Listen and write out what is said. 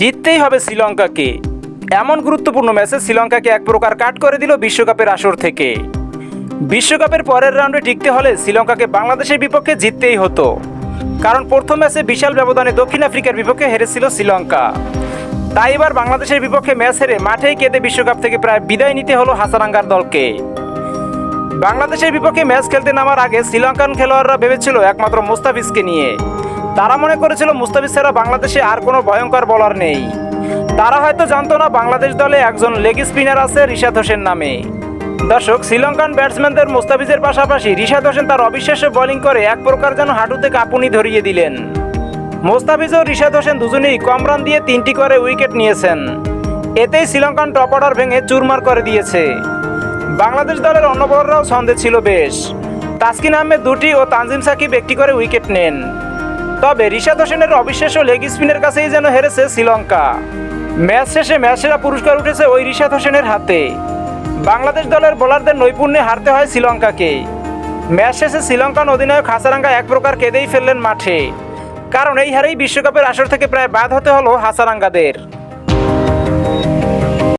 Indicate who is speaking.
Speaker 1: জিততেই হবে শ্রীলঙ্কাকে। এমন গুরুত্বপূর্ণ ম্যাচে শ্রীলঙ্কাকে এক প্রকার কাট করে দিল বিশ্বকাপের আসর থেকে। বিশ্বকাপের পরের রাউন্ডে টিকতে হলে শ্রীলঙ্কাকে বাংলাদেশের বিপক্ষে জিততেই হতো। কারণ প্রথম ম্যাচে বিশাল ব্যবধানে দক্ষিণ আফ্রিকার বিপক্ষে হেরেছিল শ্রীলঙ্কা। তাই এবার বাংলাদেশের বিপক্ষে ম্যাচ হেরে মাঠেই কেঁদে বিশ্বকাপ থেকে প্রায় বিদায় নিতে হলো হাসারাঙ্গার দলকে। বাংলাদেশের বিপক্ষে ম্যাচ খেলতে নামার আগে শ্রীলঙ্কান খেলোয়াড়রা ভেবেছিল একমাত্র মুস্তাফিজকে নিয়ে। তারা মনে করেছিল মুস্তাফিজ ছাড়া বাংলাদেশে আর কোনো ভয়ঙ্কর বলার নেই। তারা হয়তো জানতো না বাংলাদেশ দলে একজন লেগ স্পিনার আছে রিশাদ হোসেন নামে। দর্শক, শ্রীলঙ্কান ব্যাটসম্যানদের মুস্তাফিজের পাশাপাশি রিশাদ হোসেন তার অবিশ্বাস্য বোলিং করে এক প্রকার যেন হাঁটুতে কাঁপুনি ধরিয়ে দিলেন। মোস্তাফিজ ও রিশাদ হোসেন দুজনেই কম রান দিয়ে তিনটি করে উইকেট নিয়েছেন। এতেই শ্রীলঙ্কান টপ অর্ডার ভেঙে চুরমার করে দিয়েছে। বাংলাদেশ দলের অন্য বলাররাও ছন্দে ছিল বেশ। তাসকিন আহমেদ দুটি ও তানজিম সাকিব একটি করে উইকেট নেন। তবে রিশাদ হোসেনের অবিশ্বাস্য লেগ স্পিনের কাছেই যেন হেরেছে শ্রীলঙ্কা। ম্যাচ শেষে ম্যাচ সেরা পুরস্কার উঠেছে ওই ঋষাদ হোসেনের হাতে। বাংলাদেশ দলের বোলারদের নৈপুণ্যে হারতে হয় শ্রীলঙ্কাকে। ম্যাচ শেষে শ্রীলঙ্কান অধিনায়ক হাসারাঙ্গা এক প্রকার কেঁদেই ফেললেন মাঠে। কারণ এই হারেই বিশ্বকাপের আসর থেকে প্রায় বাদ হতে হলো হাসারাঙ্গাদের।